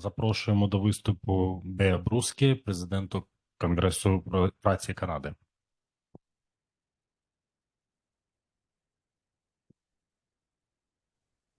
Запрошуємо до виступу Бея Брускі, президенту Конгресу праці Канади.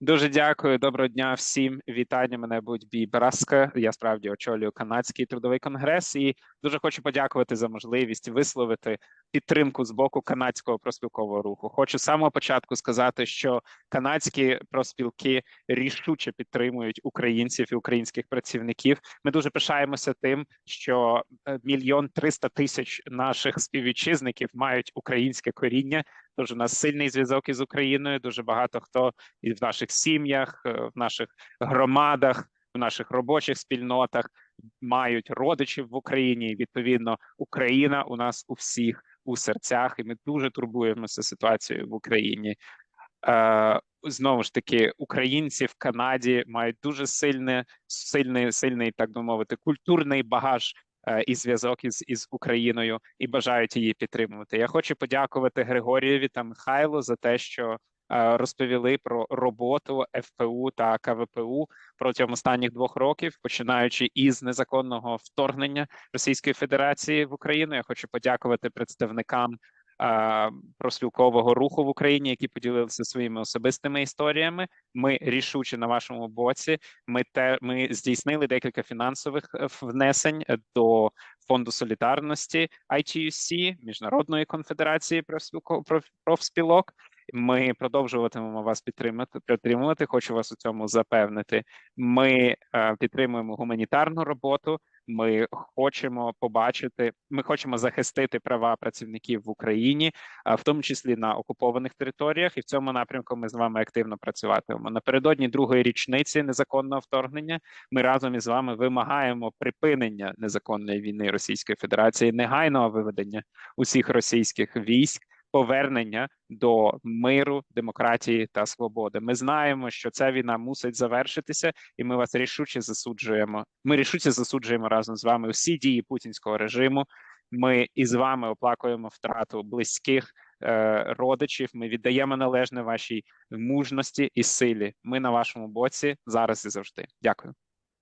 Дуже дякую. Доброго дня всім. Вітання. Мене будь Бій Браска. Я справді очолюю канадський трудовий конгрес і дуже хочу подякувати за можливість висловити підтримку з боку канадського проспілкового руху. Хочу з самого початку сказати, що канадські проспілки рішуче підтримують українців і українських працівників. Ми дуже пишаємося тим, що е, мільйон триста тисяч наших співвітчизників мають українське коріння. Тож у нас сильний зв'язок із Україною. Дуже багато хто і в наших сім'ях, е, в наших громадах, в наших робочих спільнотах мають родичів в Україні. Відповідно, Україна у нас у всіх у серцях, і ми дуже турбуємося ситуацією в Україні. Е, Знову ж таки, українці в Канаді мають дуже сильне, сильний, сильний, так би мовити, культурний багаж і зв'язок із, із Україною і бажають її підтримувати. Я хочу подякувати Григорієві та Михайлу за те, що е, розповіли про роботу ФПУ та КВПУ протягом останніх двох років, починаючи із незаконного вторгнення Російської Федерації в Україну. Я хочу подякувати представникам е, проспілкового руху в Україні, які поділилися своїми особистими історіями. Ми рішуче на вашому боці. Ми те ми здійснили декілька фінансових е, внесень до фонду солідарності ITUC, міжнародної конфедерації профспілок. Ми продовжуватимемо вас підтримати. Підтримувати. Хочу вас у цьому запевнити. Ми е, підтримуємо гуманітарну роботу. Ми хочемо побачити, ми хочемо захистити права працівників в Україні, в тому числі на окупованих територіях, і в цьому напрямку ми з вами активно працюватимемо. Напередодні другої річниці незаконного вторгнення. Ми разом із вами вимагаємо припинення незаконної війни Російської Федерації, негайного виведення усіх російських військ. Повернення до миру, демократії та свободи. Ми знаємо, що ця війна мусить завершитися, і ми вас рішуче засуджуємо. Ми рішуче засуджуємо разом з вами всі дії путінського режиму. Ми із вами оплакуємо втрату близьких е, родичів. Ми віддаємо належне вашій мужності і силі. Ми на вашому боці зараз і завжди. Дякую.